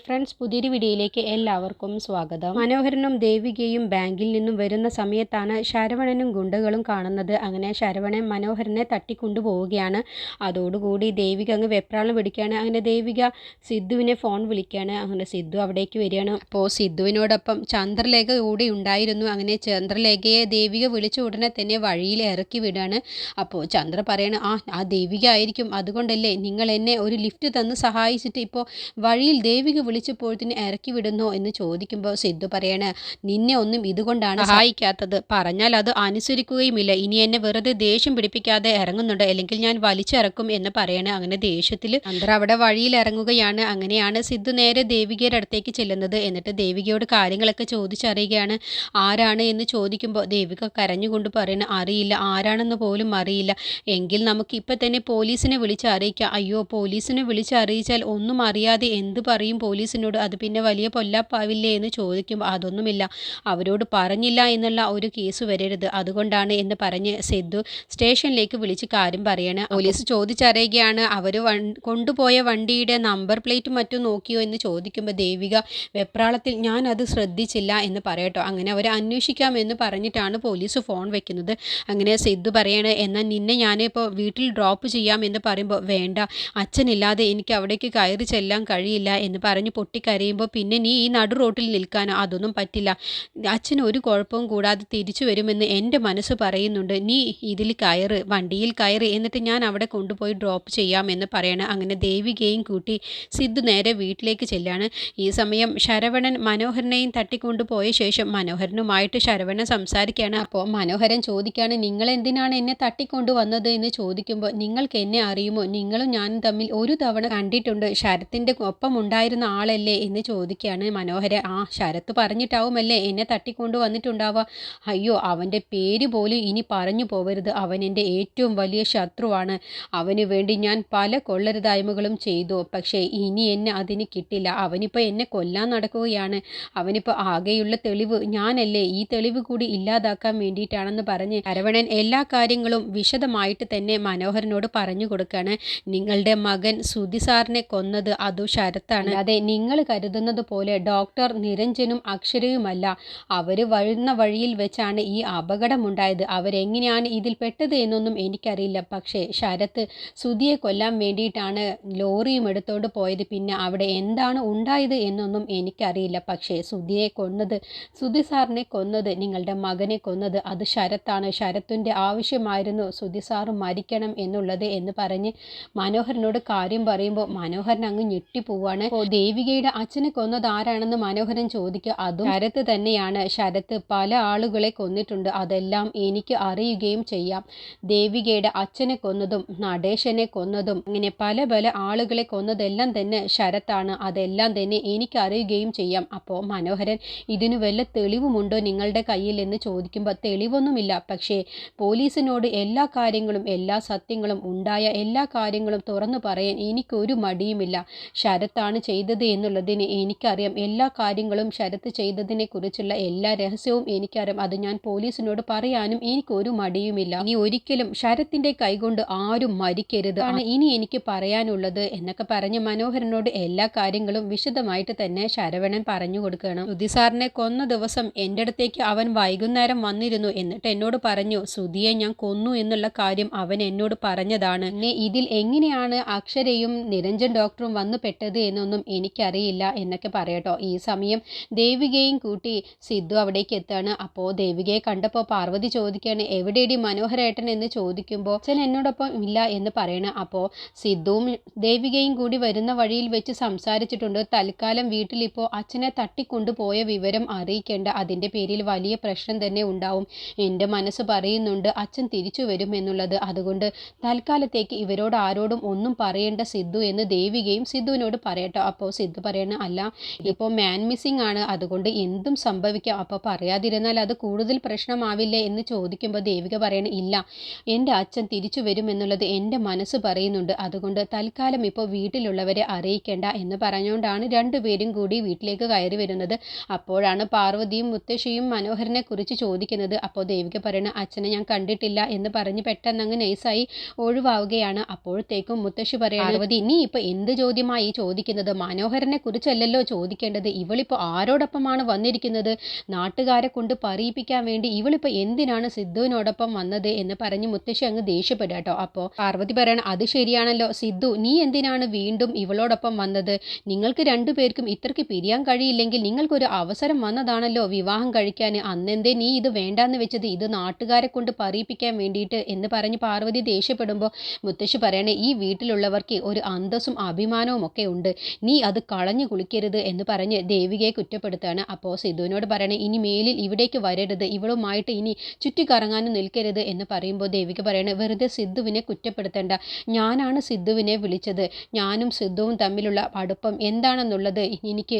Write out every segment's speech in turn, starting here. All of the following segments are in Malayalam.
ഫ്രണ്ട്സ് പുതിയൊരു വീഡിയോയിലേക്ക് എല്ലാവർക്കും സ്വാഗതം. മനോഹരനും ദേവികയും ബാങ്കിൽ നിന്നും വരുന്ന സമയത്താണ് ശരവണനും ഗുണ്ടകളും കാണുന്നത്. അങ്ങനെ ശരവണൻ മനോഹരനെ തട്ടിക്കൊണ്ടുപോവുകയാണ്. അതോടുകൂടി ദേവിക അങ്ങ് വെപ്രാളം പിടിക്കുകയാണ് അങ്ങനെ ദേവിക സിദ്ധുവിനെ ഫോൺ വിളിക്കുകയാണ്. അങ്ങനെ സിദ്ധു അവിടേക്ക് വരികയാണ്. അപ്പോൾ സിദ്ധുവിനോടൊപ്പം ചന്ദ്രലേഖ കൂടി ഉണ്ടായിരുന്നു. അങ്ങനെ ചന്ദ്രലേഖയെ ദേവിക വിളിച്ച ഉടനെ തന്നെ വഴിയിൽ ഇറക്കി വിടുകയാണ്. അപ്പോൾ ചന്ദ്ര പറയാണ് ആ ആ ദേവിക ആയിരിക്കും. അതുകൊണ്ടല്ലേ നിങ്ങൾ എന്നെ ഒരു ലിഫ്റ്റ് തന്ന് സഹായിച്ചിട്ട് ഇപ്പോൾ വഴിയിൽ ദേവിക വിളിച്ചപ്പോഴത്തിന് ഇറക്കി വിടുന്നോ എന്ന് ചോദിക്കുമ്പോൾ സിദ്ധു പറയാണ് നിന്നെ ഒന്നും ഇതുകൊണ്ടാണ് സഹായിക്കാത്തത് പറഞ്ഞാൽ അത് അനുസരിക്കുകയുമില്ല. ഇനി എന്നെ വെറുതെ ദേഷ്യം പിടിപ്പിക്കാതെ ഇറങ്ങുന്നുണ്ട്? അല്ലെങ്കിൽ ഞാൻ വലിച്ചിറക്കും എന്ന് പറയാണ്. അങ്ങനെ ദേഷ്യത്തിൽ അന്തർ അവിടെ വഴിയിൽ ഇറങ്ങുകയാണ്. അങ്ങനെയാണ് സിദ്ധു നേരെ ദേവികയുടെ അടുത്തേക്ക് ചെല്ലുന്നത്. എന്നിട്ട് ദേവികയോട് കാര്യങ്ങളൊക്കെ ചോദിച്ചറിയുകയാണ്. ആരാണ് എന്ന് ചോദിക്കുമ്പോൾ ദേവിക കരഞ്ഞുകൊണ്ട് പറയുന്നു അറിയില്ല. ആരാണെന്ന് പോലും അറിയില്ല. എങ്കിൽ നമുക്ക് ഇപ്പം തന്നെ പോലീസിനെ വിളിച്ച് അറിയിക്കാം അയ്യോ പോലീസിനെ വിളിച്ച് അറിയിച്ചാൽ ഒന്നും അറിയാതെ എന്ത് പറയും പോലീസിനോട് അത് പിന്നെ വലിയ പൊല്ലാപ്പാവില്ലേ? എന്ന് ചോദിക്കുമ്പോൾ അതൊന്നുമില്ല. അവരോട് പറഞ്ഞില്ല എന്നുള്ള ഒരു കേസ് വരരുത്. അതുകൊണ്ടാണ് എന്ന് പറഞ്ഞ് സിദ്ധു സ്റ്റേഷനിലേക്ക് വിളിച്ച് കാര്യം പറയണേ. പോലീസ് ചോദിച്ചറിയുകയാണ് അവർ കൊണ്ടുപോയ വണ്ടിയുടെ നമ്പർ പ്ലേറ്റ് മറ്റും നോക്കിയോ? എന്ന് ചോദിക്കുമ്പോൾ ദേവിക വെപ്രാളത്തിൽ ഞാൻ അത് ശ്രദ്ധിച്ചില്ല എന്ന് പറയട്ടോ. അങ്ങനെ അവർ അന്വേഷിക്കാം എന്ന് പറഞ്ഞിട്ടാണ് പോലീസ് ഫോൺ വെക്കുന്നത്. അങ്ങനെ സിദ്ധു പറയണേ എന്നാൽ നിന്നെ ഞാനിപ്പോൾ വീട്ടിൽ ഡ്രോപ്പ് ചെയ്യാം എന്ന് പറയുമ്പോൾ വേണ്ട. അച്ഛനില്ലാതെ എനിക്ക് അവിടേക്ക് കയറി ചെല്ലാൻ കഴിയില്ല എന്ന് പറഞ്ഞ് പൊട്ടിക്കരയുമ്പോൾ പിന്നെ നീ ഈ നടു റോട്ടിൽ നിൽക്കാനോ അതൊന്നും പറ്റില്ല. അച്ഛന് ഒരു കുഴപ്പവും കൂടാതെ തിരിച്ചു വരുമെന്ന് എന്റെ മനസ്സ് പറയുന്നുണ്ട്. നീ ഇതിൽ കയറ് വണ്ടിയിൽ കയറ് എന്നിട്ട് ഞാൻ അവിടെ കൊണ്ടുപോയി ഡ്രോപ്പ് ചെയ്യാമെന്ന് പറയണം അങ്ങനെ ദേവികയും കൂട്ടി സിദ്ധു നേരെ വീട്ടിലേക്ക് ചെല്ലാണ്. ഈ സമയം ശരവണൻ മനോഹരനെയും തട്ടിക്കൊണ്ടുപോയ ശേഷം മനോഹരനുമായിട്ട് ശരവണൻ സംസാരിക്കുകയാണ് അപ്പോൾ മനോഹരൻ ചോദിക്കുകയാണ് നിങ്ങൾ എന്തിനാണ് എന്നെ തട്ടിക്കൊണ്ടു വന്നത്? എന്ന് ചോദിക്കുമ്പോൾ നിങ്ങൾക്ക് എന്നെ അറിയുമോ? നിങ്ങളും ഞാനും തമ്മിൽ ഒരു തവണ കണ്ടിട്ടുണ്ട്. ശരത്തിന്റെ ഒപ്പം ഉണ്ടായിരുന്ന ആളല്ലേ എന്ന് ചോദിക്കുകയാണ് മനോഹര. ആ ശരത്ത് പറഞ്ഞിട്ടാവുമല്ലേ എന്നെ തട്ടിക്കൊണ്ടു വന്നിട്ടുണ്ടാവുക? അയ്യോ അവന്റെ പേര് പോലും ഇനി പറഞ്ഞു പോവരുത്. അവൻ എന്റെ ഏറ്റവും വലിയ ശത്രുവാണ്. അവന് വേണ്ടി ഞാൻ പല കൊള്ളരുതായ്മകളും ചെയ്തു. പക്ഷേ ഇനി എന്നെ അതിന് കിട്ടില്ല. അവനിപ്പോൾ എന്നെ കൊല്ലാൻ നടക്കുകയാണ്. അവനിപ്പോൾ ആകെയുള്ള തെളിവ് ഞാനല്ലേ? ഈ തെളിവ് കൂടി ഇല്ലാതാക്കാൻ വേണ്ടിയിട്ടാണെന്ന് പറഞ്ഞ് അരവണൻ എല്ലാ കാര്യങ്ങളും വിശദമായിട്ട് തന്നെ മനോഹരനോട് പറഞ്ഞു കൊടുക്കുകയാണ് നിങ്ങളുടെ മകൻ സുധി സാറിനെ കൊന്നത് അതു ശരത്താണ്. അതെ നിങ്ങൾ കരുതുന്നത് പോലെ ഡോക്ടർ നിരഞ്ജനും അക്ഷരയുമല്ല. അവർ വരുന്ന വഴിയിൽ വെച്ചാണ് ഈ അപകടമുണ്ടായത്. അവരെങ്ങനെയാണ് ഇതിൽ പെട്ടത് എന്നൊന്നും എനിക്കറിയില്ല. പക്ഷേ ശരത്ത് സുധിയെ കൊല്ലാൻ വേണ്ടിയിട്ടാണ് ലോറിയും എടുത്തോണ്ട് പോയത്. പിന്നെ അവിടെ എന്താണ് ഉണ്ടായത് എന്നൊന്നും എനിക്കറിയില്ല. പക്ഷേ സുധിയെ കൊന്നത് സുധി സാറിനെ കൊന്നത് നിങ്ങളുടെ മകനെ കൊന്നത് അത് ശരത്താണ്. ശരത്തിന്റെ ആവശ്യമായിരുന്നു സുധി സാറ് മരിക്കണം എന്നുള്ളത് എന്ന് പറഞ്ഞ് മനോഹരനോട് കാര്യം പറയുമ്പോൾ മനോഹരൻ അങ്ങ് ഞെട്ടിപ്പോവാണ്. ദേവികയുടെ അച്ഛനെ കൊന്നത് ആരാണെന്ന് മനോഹരൻ ചോദിക്കുക. അതും ശരത്ത് തന്നെയാണ്. ശരത്ത് പല ആളുകളെ കൊന്നിട്ടുണ്ട്. അതെല്ലാം എനിക്ക് അറിയുകയും ചെയ്യാം. ദേവികയുടെ അച്ഛനെ കൊന്നതും നടേശനെ കൊന്നതും അങ്ങനെ പല പല ആളുകളെ കൊന്നതെല്ലാം തന്നെ ശരത്താണ്. അതെല്ലാം തന്നെ എനിക്ക് അറിയുകയും ചെയ്യാം. അപ്പോൾ മനോഹരൻ ഇതിനു വല്ല തെളിവുമുണ്ടോ നിങ്ങളുടെ കയ്യിൽ എന്ന് ചോദിക്കുമ്പോൾ തെളിവൊന്നുമില്ല. പക്ഷേ പോലീസിനോട് എല്ലാ കാര്യങ്ങളും എല്ലാ സത്യങ്ങളും ഉണ്ടായ എല്ലാ കാര്യങ്ങളും തുറന്നു പറയാൻ എനിക്കൊരു മടിയുമില്ല. ശരത്താണ് ചെയ്തത് എന്നുള്ളതിന് എനിക്കറിയാം. എല്ലാ കാര്യങ്ങളും ശരത്ത് ചെയ്തതിനെ കുറിച്ചുള്ള എല്ലാ രഹസ്യവും എനിക്കറിയാം. അത് ഞാൻ പോലീസിനോട് പറയാനും എനിക്കൊരു മടിയുമില്ല. ഇനി ഒരിക്കലും ശരത്തിന്റെ കൈകൊണ്ട് ആരും മരിക്കരുത്. ആണ് ഇനി എനിക്ക് പറയാനുള്ളത് എന്നൊക്കെ പറഞ്ഞ് മനോഹരനോട് എല്ലാ കാര്യങ്ങളും വിശദമായിട്ട് തന്നെ ശരവണൻ പറഞ്ഞു കൊടുക്കണം ശ്രുതി സാറിനെ കൊന്ന ദിവസം എന്റെ അടുത്തേക്ക് അവൻ വൈകുന്നേരം വന്നിരുന്നു എന്നിട്ട് എന്നോട് പറഞ്ഞു സുധിയെ ഞാൻ കൊന്നു എന്നുള്ള കാര്യം അവൻ എന്നോട് പറഞ്ഞതാണ്. ഇതിൽ എങ്ങനെയാണ് അക്ഷരയും നിരഞ്ജൻ ഡോക്ടറും വന്നു പെട്ടത് എന്നൊന്നും എനിക്കറിയില്ല എന്നൊക്കെ പറയട്ടോ. ഈ സമയം ദേവികയും കൂട്ടി സിദ്ധു അവിടേക്ക് എത്താണ് അപ്പോൾ ദേവികയെ കണ്ടപ്പോൾ പാർവതി ചോദിക്കുകയാണ് എവിടെയടി മനോഹരേട്ടൻ? എന്ന് ചോദിക്കുമ്പോൾ അച്ഛൻ എന്നോടൊപ്പം ഇല്ല എന്ന് പറയണം. അപ്പോൾ സിദ്ധുവും ദേവികയും കൂടി വരുന്ന വഴിയിൽ വെച്ച് സംസാരിച്ചിട്ടുണ്ട്. തൽക്കാലം വീട്ടിലിപ്പോൾ അച്ഛനെ തട്ടിക്കൊണ്ടുപോയ വിവരം അറിയിക്കേണ്ട. അതിന്റെ പേരിൽ വലിയ പ്രശ്നം തന്നെ ഉണ്ടാവും. എന്റെ മനസ്സ് പറയുന്നുണ്ട് അച്ഛൻ തിരിച്ചു വരും എന്നുള്ളത്. അതുകൊണ്ട് തൽക്കാലത്തേക്ക് ഇവരോട് ആരോടും ഒന്നും പറയേണ്ട സിദ്ധു എന്ന് ദേവികയും സിദ്ധുവിനോട് പറയട്ടോ. അപ്പോൾ സിദ്ധു പറയണ? അല്ല ഇപ്പോൾ മാൻ മിസ്സിംഗ് ആണ്. അതുകൊണ്ട് എന്തും സംഭവിക്കാം. അപ്പോൾ പറയാതിരുന്നാൽ അത് കൂടുതൽ പ്രശ്നമാവില്ലേ എന്ന് ചോദിക്കുമ്പോൾ ദേവിക പറയണ ഇല്ല. എന്റെ അച്ഛൻ തിരിച്ചു വരുമെന്നുള്ളത് എന്റെ മനസ്സ് പറയുന്നുണ്ട്. അതുകൊണ്ട് തൽക്കാലം ഇപ്പോൾ വീട്ടിലുള്ളവരെ അറിയിക്കേണ്ട എന്ന് പറഞ്ഞുകൊണ്ടാണ് രണ്ടുപേരും കൂടി വീട്ടിലേക്ക് കയറി വരുന്നത്. അപ്പോഴാണ് പാർവതിയും മുത്തശ്ശിയും മനോഹരനെ കുറിച്ച് ചോദിക്കുന്നത്. അപ്പോൾ ദേവിക പറയണ അച്ഛനെ ഞാൻ കണ്ടിട്ടില്ല എന്ന് പറഞ്ഞ് പെട്ടെന്ന് അങ്ങ് നൈസായി ഒഴിവാവുകയാണ്. അപ്പോഴത്തേക്കും മുത്തശ്ശി പറയാൻ പാർവതി നീ ഇപ്പൊ എന്ത് ചോദ്യമായി ചോദിക്കുന്നത്? മനോഹരൻ മനോഹരനെ കുറിച്ചല്ലല്ലോ ചോദിക്കേണ്ടത്? ഇവളിപ്പോൾ ആരോടൊപ്പമാണ് വന്നിരിക്കുന്നത്? നാട്ടുകാരെ കൊണ്ട് പറയിപ്പിക്കാൻ വേണ്ടി ഇവളിപ്പോൾ എന്തിനാണ് സിദ്ധുവിനോടൊപ്പം വന്നത് എന്ന് പറഞ്ഞ് മുത്തശ്ശി അങ്ങ് ദേഷ്യപ്പെടുക കേട്ടോ. അപ്പോൾ പാർവതി പറയണം അത് ശരിയാണല്ലോ. സിദ്ധു നീ എന്തിനാണ് വീണ്ടും ഇവളോടൊപ്പം വന്നത്? നിങ്ങൾക്ക് രണ്ടുപേർക്കും ഇത്രയ്ക്ക് പിരിയാൻ കഴിയില്ലെങ്കിൽ നിങ്ങൾക്കൊരു അവസരം വന്നതാണല്ലോ വിവാഹം കഴിക്കാൻ. അന്നെന്തേ നീ ഇത് വേണ്ടാന്ന് വെച്ചത്? ഇത് നാട്ടുകാരെ കൊണ്ട് പറയിപ്പിക്കാൻ വേണ്ടിയിട്ട്. എന്ന് പറഞ്ഞ് പാർവതി ദേഷ്യപ്പെടുമ്പോൾ മുത്തശ്ശി പറയണേ ഈ വീട്ടിലുള്ളവർക്ക് ഒരു അന്തസ്സും അഭിമാനവും ഒക്കെ ഉണ്ട്. നീ അത് കളഞ്ഞു കുളിക്കരുത് എന്ന് പറഞ്ഞ് ദേവികയെ കുറ്റപ്പെടുത്താണ് അപ്പോൾ സിദ്ധുവിനോട് പറയണേ ഇനി മേലിൽ ഇവിടേക്ക് വരരുത്. ഇവളുമായിട്ട് ഇനി ചുറ്റിക്കറങ്ങാനും നിൽക്കരുത് എന്ന് പറയുമ്പോൾ ദേവിക പറയണേ വെറുതെ സിദ്ധുവിനെ കുറ്റപ്പെടുത്തേണ്ട. ഞാനാണ് സിദ്ധുവിനെ വിളിച്ചത്. ഞാനും സിദ്ധുവും തമ്മിലുള്ള അടുപ്പം എന്താണെന്നുള്ളത് എനിക്ക്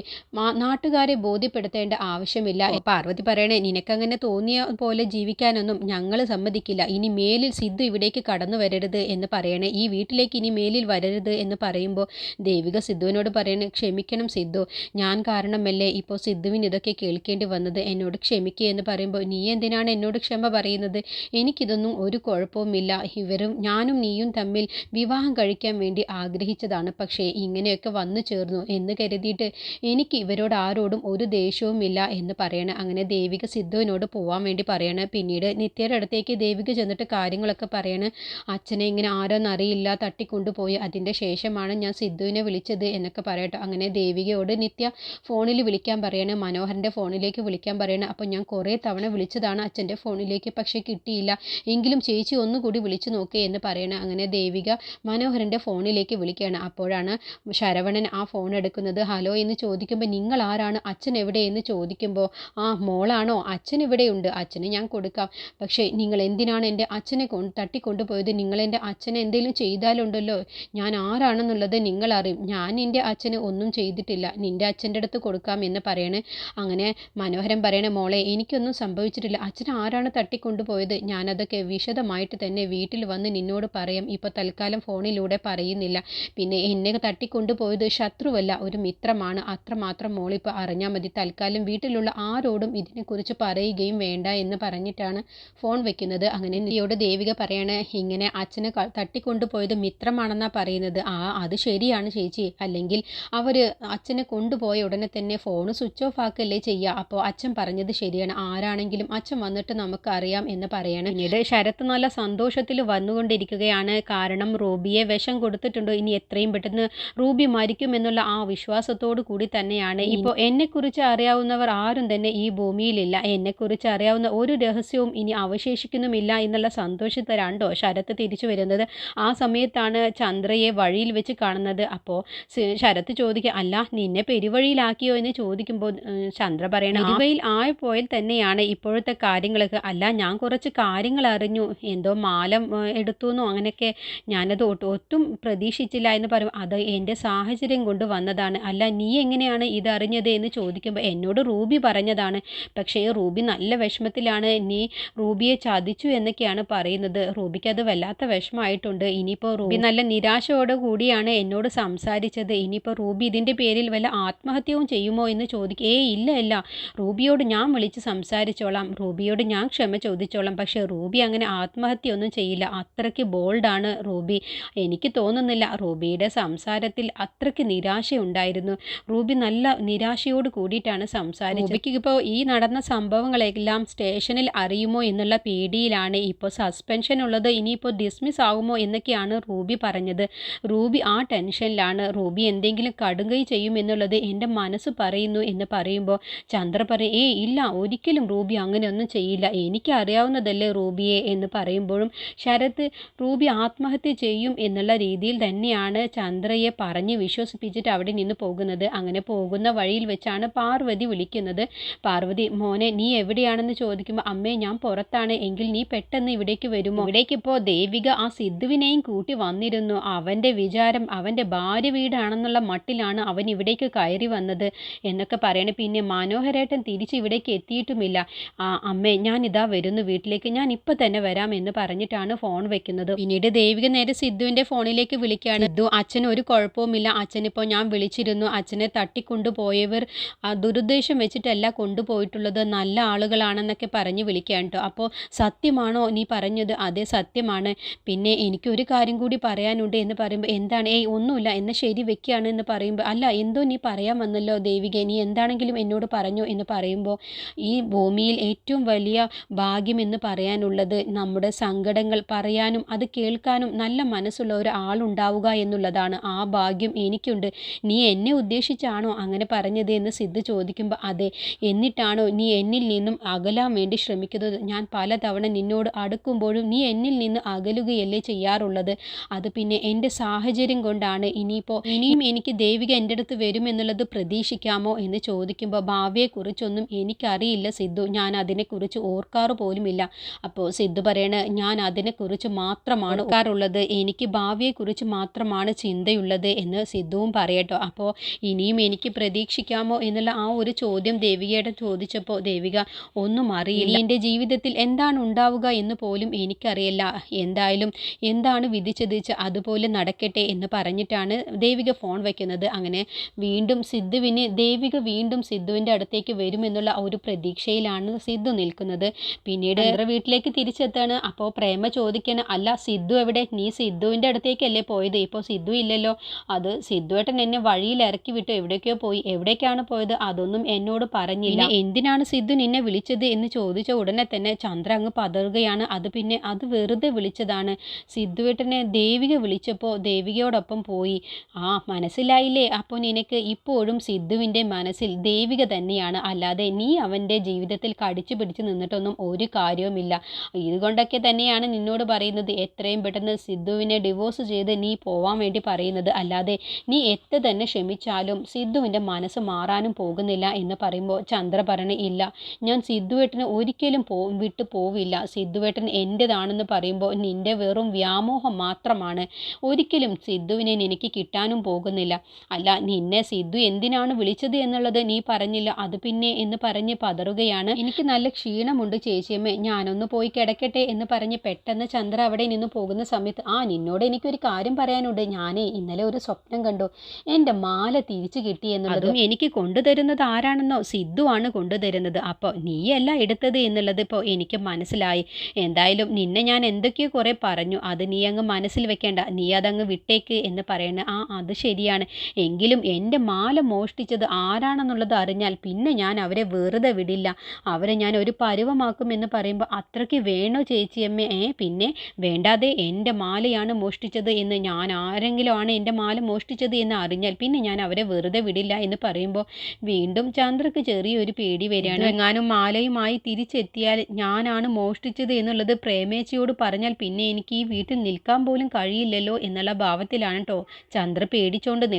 നാട്ടുകാരെ ബോധ്യപ്പെടുത്തേണ്ട ആവശ്യമില്ല. പാർവതി പറയണേ നിനക്കങ്ങനെ തോന്നിയ പോലെ ജീവിക്കാനൊന്നും ഞങ്ങൾ സമ്മതിക്കില്ല. ഇനി മേലിൽ സിദ്ധു ഇവിടേക്ക് കടന്നു വരരുത് എന്ന് പറയണേ ഈ വീട്ടിലേക്ക് ഇനി മേലിൽ വരരുത് എന്ന് പറയുമ്പോൾ ദേവിക സിദ്ധുവിനോട് പറയണേ ക്ഷമിക്കണം സിദ്ധു. ഞാൻ കാരണമല്ലേ ഇപ്പോൾ സിദ്ധുവിന് ഇതൊക്കെ കേൾക്കേണ്ടി വന്നത്? എന്നോട് ക്ഷമിക്കുക എന്ന് പറയുമ്പോൾ നീ എന്തിനാണ് എന്നോട് ക്ഷമ പറയുന്നത്? എനിക്കിതൊന്നും ഒരു കുഴപ്പവുമില്ല. ഇവരും ഞാനും നീയും തമ്മിൽ വിവാഹം കഴിക്കാൻ വേണ്ടി ആഗ്രഹിച്ചതാണ്. പക്ഷേ ഇങ്ങനെയൊക്കെ വന്നു ചേർന്നു എന്ന് കരുതിയിട്ട് എനിക്ക് ഇവരോട് ആരോടും ഒരു ദേഷ്യവുമില്ല എന്ന് പറയണം. അങ്ങനെ ദേവിക സിദ്ധുവിനോട് പോവാൻ വേണ്ടി പറയണം. പിന്നീട് നിത്യയുടെ അടുത്തേക്ക് ദേവിക ചെന്നിട്ട് കാര്യങ്ങളൊക്കെ പറയണം. അച്ഛനെ ഇങ്ങനെ ആരോന്നറിയില്ല തട്ടിക്കൊണ്ടുപോയി. അതിന്റെ ശേഷമാണ് ഞാൻ സിദ്ധുവിനെ വിളിച്ചത് എന്നൊക്കെ പറയട്ടോ. അങ്ങനെ ദേവികയോട് നിത്യ ഫോണിൽ വിളിക്കാൻ പറയണേ മനോഹരന്റെ ഫോണിലേക്ക് വിളിക്കാൻ പറയണേ. അപ്പോൾ ഞാൻ കുറേ തവണ വിളിച്ചതാണ് അച്ഛന്റെ ഫോണിലേക്ക് പക്ഷേ കിട്ടിയില്ല. എങ്കിലും ചേച്ചി ഒന്നുകൂടി വിളിച്ചു നോക്കേ എന്ന് പറയണേ. അങ്ങനെ ദേവിക മനോഹരന്റെ ഫോണിലേക്ക് വിളിക്കുകയാണ്. അപ്പോഴാണ് ശരവണൻ ആ ഫോൺ എടുക്കുന്നത്. ഹലോ എന്ന് ചോദിക്കുമ്പോൾ നിങ്ങൾ ആരാണ് അച്ഛൻ എവിടെ? എന്ന് ചോദിക്കുമ്പോൾ ആ മോളാണോ? അച്ഛൻ ഇവിടെയുണ്ട്. അച്ഛന് ഞാൻ കൊടുക്കാം. പക്ഷേ നിങ്ങൾ എന്തിനാണ് എന്റെ അച്ഛനെ കൊണ്ട് തട്ടിക്കൊണ്ടുപോയത്? നിങ്ങൾ എന്റെ അച്ഛനെ എന്തെങ്കിലും ചെയ്താലുണ്ടല്ലോ. ഞാൻ ആരാണെന്നുള്ളത് നിങ്ങൾ അറിയും. ഞാൻ എന്റെ അച്ഛന് ഒന്നും ചെയ്തിട്ടില്ല. നിന്റെ അച്ഛന്റെ അടുത്ത് കൊടുക്കാം എന്ന് പറയണേ. അങ്ങനെ മനോഹരം പറയണേ മോളെ എനിക്കൊന്നും സംഭവിച്ചിട്ടില്ല. അച്ഛൻ ആരാണ് തട്ടിക്കൊണ്ടുപോയത്? ഞാനതൊക്കെ വിശദമായിട്ട് തന്നെ വീട്ടിൽ വന്ന് നിന്നോട് പറയാം. ഇപ്പോൾ തൽക്കാലം ഫോണിലൂടെ പറയുന്നില്ല. പിന്നെ എന്നെ തട്ടിക്കൊണ്ടുപോയത് ശത്രുവല്ല ഒരു മിത്രമാണ്. അത്രമാത്രം മോളിപ്പോൾ അറിഞ്ഞാൽ മതി. തൽക്കാലം വീട്ടിലുള്ള ആരോടും ഇതിനെക്കുറിച്ച് പറയുകയും വേണ്ട എന്ന് പറഞ്ഞിട്ടാണ് ഫോൺ വെക്കുന്നത്. അങ്ങനെ നീയോട് ദേവിക പറയണേ ഇങ്ങനെ അച്ഛനെ തട്ടിക്കൊണ്ടുപോയത് മിത്രമാണെന്നാണ് പറയുന്നത്. ആ അത് ശരിയാണ് ചേച്ചി. അല്ലെങ്കിൽ അവർ അച്ഛനെ കൊണ്ടുപോയ ഉടനെ തന്നെ ഫോൺ സ്വിച്ച് ഓഫ് ആക്കല്ലേ ചെയ്യുക അപ്പോൾ അച്ഛൻ പറഞ്ഞത് ശരിയാണ്. ആരാണെങ്കിലും അച്ഛൻ വന്നിട്ട് നമുക്ക് അറിയാം എന്ന് പറയണം. പിന്നീട് ശരത്ത് നല്ല സന്തോഷത്തിൽ വന്നുകൊണ്ടിരിക്കുകയാണ്. കാരണം റൂബിയെ വിഷം കൊടുത്തിട്ടുണ്ടോ? ഇനി എത്രയും പെട്ടെന്ന് റൂബി മരിക്കും എന്നുള്ള ആ വിശ്വാസത്തോടു കൂടി തന്നെയാണ്. ഇപ്പോൾ എന്നെക്കുറിച്ച് അറിയാവുന്നവർ ആരും തന്നെ ഈ ഭൂമിയിലില്ല. എന്നെക്കുറിച്ച് അറിയാവുന്ന ഒരു രഹസ്യവും ഇനി അവശേഷിക്കുന്നുമില്ല എന്നുള്ള സന്തോഷത്തിലാണ്ടോ ശരത്ത് തിരിച്ചു വരുന്നത്. ആ സമയത്താണ് ചന്ദ്രയെ വഴിയിൽ വെച്ച് കാണുന്നത്. അപ്പോൾ ശരത്ത് ചോദിക്കുക അല്ല നിന്നെ പെരുവഴിയിലാക്കിയോ? എന്ന് ചോദിക്കുമ്പോൾ ചന്ദ്ര പറയണം ഇരുവയിൽ ആയപ്പോയൽ തന്നെയാണ് ഇപ്പോഴത്തെ കാര്യങ്ങളൊക്കെ. അല്ല ഞാൻ കുറച്ച് കാര്യങ്ങൾ അറിഞ്ഞു. എന്തോ മാലം എടുത്തു എന്നോ അങ്ങനെയൊക്കെ ഞാനത് ഒട്ടും പ്രതീക്ഷിച്ചില്ല എന്ന് പറയും. അത് എന്റെ സാഹചര്യം കൊണ്ട് വന്നതാണ്. അല്ല നീ എങ്ങനെയാണ് ഇത് അറിഞ്ഞത്? എന്ന് ചോദിക്കുമ്പോൾ എന്നോട് റൂബി പറഞ്ഞതാണ്. പക്ഷേ റൂബി നല്ല വിഷമത്തിലാണ്. നീ റൂബിയെ ചതിച്ചു എന്നൊക്കെയാണ് പറയുന്നത്. റൂബിക്ക് അത് വല്ലാത്ത വിഷമമായിട്ടുണ്ട്. ഇനിയിപ്പോൾ റൂബി നല്ല നിരാശയോടെ കൂടിയാണ് എന്നോട് സംസാരിച്ചത്. ഇനിയിപ്പോൾ റൂബി ഇതിന്റെ പേരിൽ വല്ല ആത്മഹത്യവും ചെയ്യുമോ എന്ന് ചോദിക്കുക ഏ ഇല്ല ഇല്ല. റൂബിയോട് ഞാൻ വിളിച്ച് സംസാരിച്ചോളാം. റൂബിയോട് ഞാൻ ക്ഷമ ചോദിച്ചോളാം. പക്ഷേ റൂബി അങ്ങനെ ആത്മഹത്യ ഒന്നും ചെയ്യില്ല. അത്രയ്ക്ക് ബോൾഡാണ് റൂബി. എനിക്ക് തോന്നുന്നില്ല റൂബിയുടെ സംസാരത്തിൽ അത്രയ്ക്ക് നിരാശയുണ്ടായിരുന്നു. റൂബി നല്ല നിരാശയോട് കൂടിയിട്ടാണ് സംസാരിച്ചത്. റൂബിക്ക് ഇപ്പോൾ ഈ നടന്ന സംഭവങ്ങളെല്ലാം സ്റ്റേഷനിൽ അറിയുമോ എന്നുള്ള പേടിയിലാണ്. ഇപ്പോൾ സസ്പെൻഷൻ ഉള്ളത് ഇനിയിപ്പോൾ ഡിസ്മിസ് ആകുമോ എന്നൊക്കെയാണ് റൂബി പറഞ്ഞത്. റൂബി ആ ടെൻഷനിലാണ്. റൂബി എന്തെങ്കിലും കടുങ്കൈ ചെയ്യുമെന്നുള്ളത് എന്റെ മനസ്സ് പറയുന്നു എന്ന് പറയുമ്പോൾ ചന്ദ്ര പറയും ഏ ഇല്ല ഒരിക്കലും റൂബി അങ്ങനെയൊന്നും ചെയ്യില്ല. എനിക്കറിയാവുന്നതല്ലേ റൂബിയെ? എന്ന് പറയുമ്പോഴും ശരത് റൂബി ആത്മഹത്യ ചെയ്യും എന്നുള്ള രീതിയിൽ തന്നെയാണ് ചന്ദ്രയെ പറഞ്ഞ് വിശ്വസിപ്പിച്ചിട്ട് അവിടെ നിന്ന് പോകുന്നത്. അങ്ങനെ പോകുന്ന വഴിയിൽ വെച്ചാണ് പാർവതി വിളിക്കുന്നത്. പാർവതി മോനെ നീ എവിടെയാണെന്ന് ചോദിക്കുമ്പോൾ അമ്മേ ഞാൻ പുറത്താണ്. എങ്കിൽ നീ പെട്ടെന്ന് ഇവിടേക്ക് വരുമോ? ഇവിടേക്കിപ്പോൾ ദേവിക ആ സിദ്ധുവിനെയും കൂട്ടി വന്നിരുന്നു. അവന്റെ വിചാരം അവന്റെ ഭാര്യ വീടാണെന്നുള്ള മട്ടിലാണ് അവൻ ഇവിടേക്ക് കയറി വന്നത് എന്നൊക്കെ പറയണേ. പിന്നെ മനോഹരേട്ടൻ തിരിച്ച് ഇവിടേക്ക് എത്തിയിട്ടുമില്ല. ആ അമ്മേ ഞാൻ ഇതാ വരുന്നു വീട്ടിലേക്ക്. ഞാൻ ഇപ്പം തന്നെ വരാം എന്ന് പറഞ്ഞിട്ടാണ് ഫോൺ വെക്കുന്നത്. പിന്നീട് ദേവിക നേരെ സിദ്ധുവിന്റെ ഫോണിലേക്ക് വിളിക്കുകയാണ്. സിദ്ധു അച്ഛൻ ഒരു കുഴപ്പവുമില്ല. അച്ഛനിപ്പോൾ ഞാൻ വിളിച്ചിരുന്നു. അച്ഛനെ തട്ടിക്കൊണ്ടുപോയവർ ദുരുദ്ദേശം വെച്ചിട്ടല്ല കൊണ്ടുപോയിട്ടുള്ളത്. നല്ല ആളുകളാണെന്നൊക്കെ പറഞ്ഞ് വിളിക്കുകയാണ് കേട്ടോ. അപ്പോൾ സത്യമാണോ നീ പറഞ്ഞത്? അതെ സത്യമാണ്. പിന്നെ എനിക്കൊരു കാര്യം കൂടി പറയാനുണ്ട് എന്ന് പറയുമ്പോൾ എന്താണ്? ഏയ് ഒന്നുമില്ല. എന്നാൽ ശരി വെക്കുകയാണ് എന്ന് എന്ന് പറയുമ്പോൾ അല്ല എന്തോ നീ പറയാൻ വന്നല്ലോ ദേവിക നീ എന്താണെങ്കിലും എന്നോട് പറഞ്ഞു എന്ന് പറയുമ്പോൾ ഈ ഭൂമിയിൽ ഏറ്റവും വലിയ ഭാഗ്യം എന്ന് പറയാനുള്ളത് നമ്മുടെ സങ്കടങ്ങൾ പറയാനും അത് കേൾക്കാനും നല്ല മനസ്സുള്ള ഒരു ആളുണ്ടാവുക എന്നുള്ളതാണ്. ആ ഭാഗ്യം എനിക്കുണ്ട്. നീ എന്നെ ഉദ്ദേശിച്ചാണോ അങ്ങനെ പറഞ്ഞത് എന്ന് സിദ്ധ ചോദിക്കുമ്പോൾ അതെ. എന്നിട്ടാണോ നീ എന്നിൽ നിന്നും അകലാൻ വേണ്ടി ശ്രമിക്കുന്നത്? ഞാൻ പലതവണ നിന്നോട് അടുക്കുമ്പോഴും നീ എന്നിൽ നിന്ന് അകലുകയല്ലേ ചെയ്യാറുള്ളത്? അത് പിന്നെ എന്റെ സാഹചര്യം കൊണ്ടാണ്. ഇനിയിപ്പോൾ ഇനിയും എനിക്ക് ദേവിക എന്റെ അടുത്ത് വരുമെന്നുള്ളത് പ്രതീക്ഷിക്കാമോ എന്ന് ചോദിക്കുമ്പോൾ ഭാവിയെക്കുറിച്ചൊന്നും എനിക്കറിയില്ല സിദ്ധു. ഞാൻ അതിനെക്കുറിച്ച് ഓർക്കാറ് പോലുമില്ല. അപ്പോൾ സിദ്ധു പറയണ ഞാൻ അതിനെക്കുറിച്ച് മാത്രമാണ് ഓർക്കാറുള്ളത്. എനിക്ക് ഭാവിയെക്കുറിച്ച് മാത്രമാണ് ചിന്തയുള്ളത് എന്ന് സിദ്ധുവും പറയട്ടോ. അപ്പോൾ ഇനിയും എനിക്ക് പ്രതീക്ഷിക്കാമോ എന്നുള്ള ആ ഒരു ചോദ്യം ദേവികയുടെ ചോദിച്ചപ്പോൾ ദേവിക ഒന്നും അറിയില്ല. എന്റെ ജീവിതത്തിൽ എന്താണ് ഉണ്ടാവുക എന്ന് പോലും എനിക്കറിയില്ല. എന്തായാലും എന്താണ് വിധിച്ചത്? അതുപോലെ നടക്കട്ടെ എന്ന് പറഞ്ഞിട്ടാണ് ദേവിക ഫോൺ വയ്ക്കുന്നത് അങ്ങനെ വീണ്ടും സിദ്ധുവിന് ദേവിക വീണ്ടും സിദ്ധുവിന്റെ അടുത്തേക്ക് വരുമെന്നുള്ള ഒരു പ്രതീക്ഷയിലാണ് സിദ്ധു നിൽക്കുന്നത്. പിന്നീട് വീട്ടിലേക്ക് തിരിച്ചെത്താണ്. അപ്പോൾ പ്രേമ ചോദിക്കണം അല്ല സിദ്ധു എവിടെ? നീ സിദ്ധുവിന്റെ അടുത്തേക്കല്ലേ പോയത്? ഇപ്പോൾ സിദ്ധു ഇല്ലല്ലോ. അത് സിദ്ധുവേട്ടൻ എന്നെ വഴിയിൽ ഇറക്കി വിട്ടു. എവിടേക്കോ പോയി. എവിടേക്കാണ് പോയത്? അതൊന്നും എന്നോട് പറഞ്ഞില്ല. എന്തിനാണ് സിദ്ധു നിന്നെ വിളിച്ചത്? എന്ന് ചോദിച്ച ഉടനെ തന്നെ ചന്ദ്ര അങ്ങ് പതറുകയാണ്. അത് പിന്നെ അത് വെറുതെ വിളിച്ചതാണ്. സിദ്ധുവേട്ടനെ ദേവിക വിളിച്ചപ്പോൾ ദേവികയോടൊപ്പം പോയി. ആ മനസ്സിലായില്ലേ? അപ്പോൾ നിനക്ക് ഇപ്പോഴും സിദ്ധുവിന്റെ മനസ്സിൽ ദേവിക തന്നെയാണ്. അല്ലാതെ നീ അവന്റെ ജീവിതത്തിൽ കടിച്ചു പിടിച്ച് നിന്നിട്ടൊന്നും ഒരു കാര്യവുമില്ല. ഇതുകൊണ്ടൊക്കെ തന്നെയാണ് നിന്നോട് പറയുന്നത്. എത്രയും പെട്ടെന്ന് സിദ്ധുവിനെ ഡിവോഴ്സ് ചെയ്ത് നീ പോവാൻ വേണ്ടി പറയുന്നത്. അല്ലാതെ നീ എത്ര തന്നെ ക്ഷമിച്ചാലും സിദ്ധുവിന്റെ മനസ്സ് മാറാനും പോകുന്നില്ല എന്ന് പറയുമ്പോൾ ചന്ദ്ര പറഞ്ഞ് ഇല്ല ഞാൻ സിദ്ധുവേട്ടന് ഒരിക്കലും പോ വിട്ടു പോവില്ല. സിദ്ധുവേട്ടൻ എന്റെതാണെന്ന് പറയുമ്പോൾ നിന്റെ വെറും വ്യാമോഹം മാത്രമാണ്. ഒരിക്കലും സിദ്ധുവിനെ നിനക്ക് കിട്ടാനും പോകുന്നില്ല. അല്ല നിന്നെ സിദ്ധു എന്തിനാണ് വിളിച്ചത് എന്നുള്ളത് നീ പറഞ്ഞില്ല. അത് പിന്നെ എന്ന് പറഞ്ഞ് പതറുകയാണ്. എനിക്ക് നല്ല ക്ഷീണമുണ്ട് ചേച്ചിയമ്മേ. ഞാനൊന്ന് പോയി കിടക്കട്ടെ എന്ന് പറഞ്ഞ് പെട്ടെന്ന് ചന്ദ്ര അവിടെ നിന്ന് പോകുന്ന സമയത്ത് ആ നിന്നോട് എനിക്കൊരു കാര്യം പറയാനുണ്ട്. ഞാനേ ഇന്നലെ ഒരു സ്വപ്നം കണ്ടു. എന്റെ മാല തിരിച്ചു കിട്ടി എന്നുള്ളതും. എനിക്ക് കൊണ്ടുതരുന്നത് ആരാണെന്നോ സിദ്ധു ആണ് കൊണ്ടുതരുന്നത് അപ്പോൾ നീയല്ല എടുത്തത് എന്നുള്ളത് ഇപ്പോൾ എനിക്ക് മനസ്സിലായി. എന്തായാലും നിന്നെ ഞാൻ എന്തൊക്കെയോ കുറേ പറഞ്ഞു. അത് നീ അങ്ങ് മനസ്സിൽ വെക്കേണ്ട. നീ അതങ്ങ് വിട്ടേക്ക് എന്ന് പറയുന്നത് ആ അത് ശരിയാണ്. എങ്കിലും എന്റെ മാല മോഷ്ടിച്ചത് ആരാണെന്നുള്ളത് അറിഞ്ഞാൽ പിന്നെ ഞാൻ അവരെ വെറുതെ വിടില്ല. അവരെ ഞാൻ ഒരു പരുവമാക്കും എന്ന് പറയുമ്പോൾ അത്രയ്ക്ക് വേണോ ചേച്ചിയമ്മേ ഏ പിന്നെ വേണ്ടാതെ എന്റെ മാലയാണ് മോഷ്ടിച്ചത് എന്ന് ഞാൻ ആരെങ്കിലും ആണ് എന്റെ മാല മോഷ്ടിച്ചത് എന്ന് അറിഞ്ഞാൽ പിന്നെ ഞാൻ അവരെ വെറുതെ വിടില്ല എന്ന് പറയുമ്പോൾ വീണ്ടും ചന്ദ്രക്ക് ചെറിയൊരു പേടി വരികയാണ്. എങ്ങാനും മാലയുമായി തിരിച്ചെത്തിയാൽ ഞാനാണ് മോഷ്ടിച്ചത് എന്നുള്ളത് പ്രേമേച്ചിയോട് പറഞ്ഞാൽ പിന്നെ എനിക്ക് ഈ വീട്ടിൽ നിൽക്കാൻ പോലും കഴിയില്ലല്ലോ എന്നുള്ള ഭാവത്തിലാണ് കേട്ടോ ചന്ദ്ര നിൽക്കുന്നത്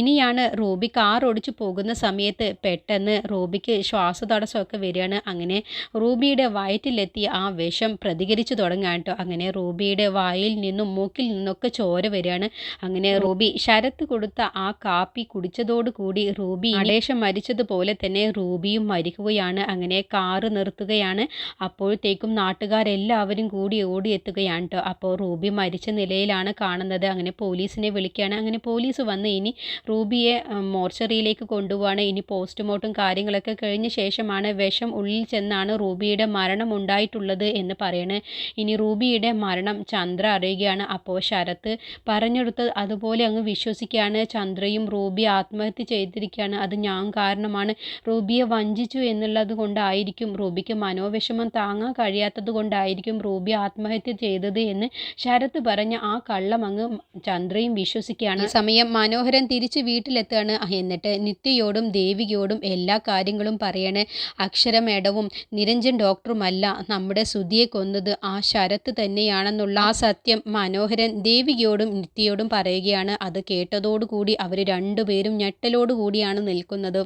ഇനിയാണ് റൂബി കാർ ഓടിച്ചു പോകുന്ന സമയത്ത് പെട്ടെന്ന് റൂബിക്ക് ശ്വാസതടസ്സമൊക്കെ വരികയാണ്. അങ്ങനെ റൂബിയുടെ വയറ്റിലെത്തി ആ വിഷം പ്രതികരിച്ചു തുടങ്ങാൻ കേട്ടോ. അങ്ങനെ റൂബിയുടെ വായിൽ നിന്നും മൂക്കിൽ നിന്നൊക്കെ ചോര വരികയാണ്. അങ്ങനെ റൂബി ശരത്ത് കൊടുത്ത ആ കാപ്പി കുടിച്ചതോടുകൂടി റൂബി നടേശം മരിച്ചതുപോലെ തന്നെ റൂബിയും മരിക്കുകയാണ്. അങ്ങനെ കാറ് നിർത്തുകയാണ്. അപ്പോഴത്തേക്കും നാട്ടുകാരെല്ലാവരും കൂടി ഓടിയെത്തുകയാണ് കേട്ടോ. അപ്പോൾ റൂബി മരിച്ച നിലയിലാണ് കാണുന്നത്. അങ്ങനെ പോലീസിനെ വിളിക്കുകയാണ്. അങ്ങനെ പോലീസ് വന്ന് ഇനി റൂബിയെ മോർച്ചറിയിലേക്ക് കൊണ്ടുപോവാണ്. ഇനി പോസ്റ്റ്മോർട്ടം കാര്യങ്ങളൊക്കെ കഴിഞ്ഞ ശേഷമാണ് വിഷം ഉള്ളിൽ ചെന്നാണ് റൂബിയുടെ മരണം ഉണ്ടായിട്ടുള്ളത് എന്ന് പറയുന്നത് ഇനി റൂബിയുടെ മരണം ചന്ദ്ര അറിയുകയാണ്. അപ്പോൾ ശരത്ത് പറഞ്ഞെടുത്ത് അതുപോലെ അങ്ങ് വിശ്വസിക്കുകയാണ്. ചന്ദ്രയും റൂബി ആത്മഹത്യ ചെയ്തിരിക്കുകയാണ്. അത് ഞാൻ കാരണമാണ്. റൂബിയെ വഞ്ചിച്ചു എന്നുള്ളത് കൊണ്ടായിരിക്കും റൂബിക്ക് മനോവിഷമം താങ്ങാൻ കഴിയാത്തത് കൊണ്ടായിരിക്കും റൂബി ആത്മഹത്യ ചെയ്തത് എന്ന് ശരത്ത് പറഞ്ഞ ആ കള്ളം അങ്ങ് ചന്ദ്രയും വിശ്വസിക്കുകയാണ്. സമയം മനോഹരൻ തിരിച്ച് വീട്ടിലെത്തുകയാണ്. എന്നിട്ട് നിത്യയോടും ദേവികയോടും എല്ലാ കാര്യങ്ങളും പറയണേ. അക്ഷരമേടവും നിരഞ്ജൻ ഡോക്ടറുമല്ല നമ്മുടെ സുധിയെ കൊന്നത്. ആ ശരത്ത് തന്നെയാണെന്നുള്ള ആ സത്യം മനോഹരൻ ദേവികയോടും നിത്യയോടും പറയുകയാണ്. അത് കേട്ടതോടുകൂടി അവർ രണ്ടുപേരും ഞെട്ടലോടുകൂടിയാണ് നിൽക്കുന്നത്.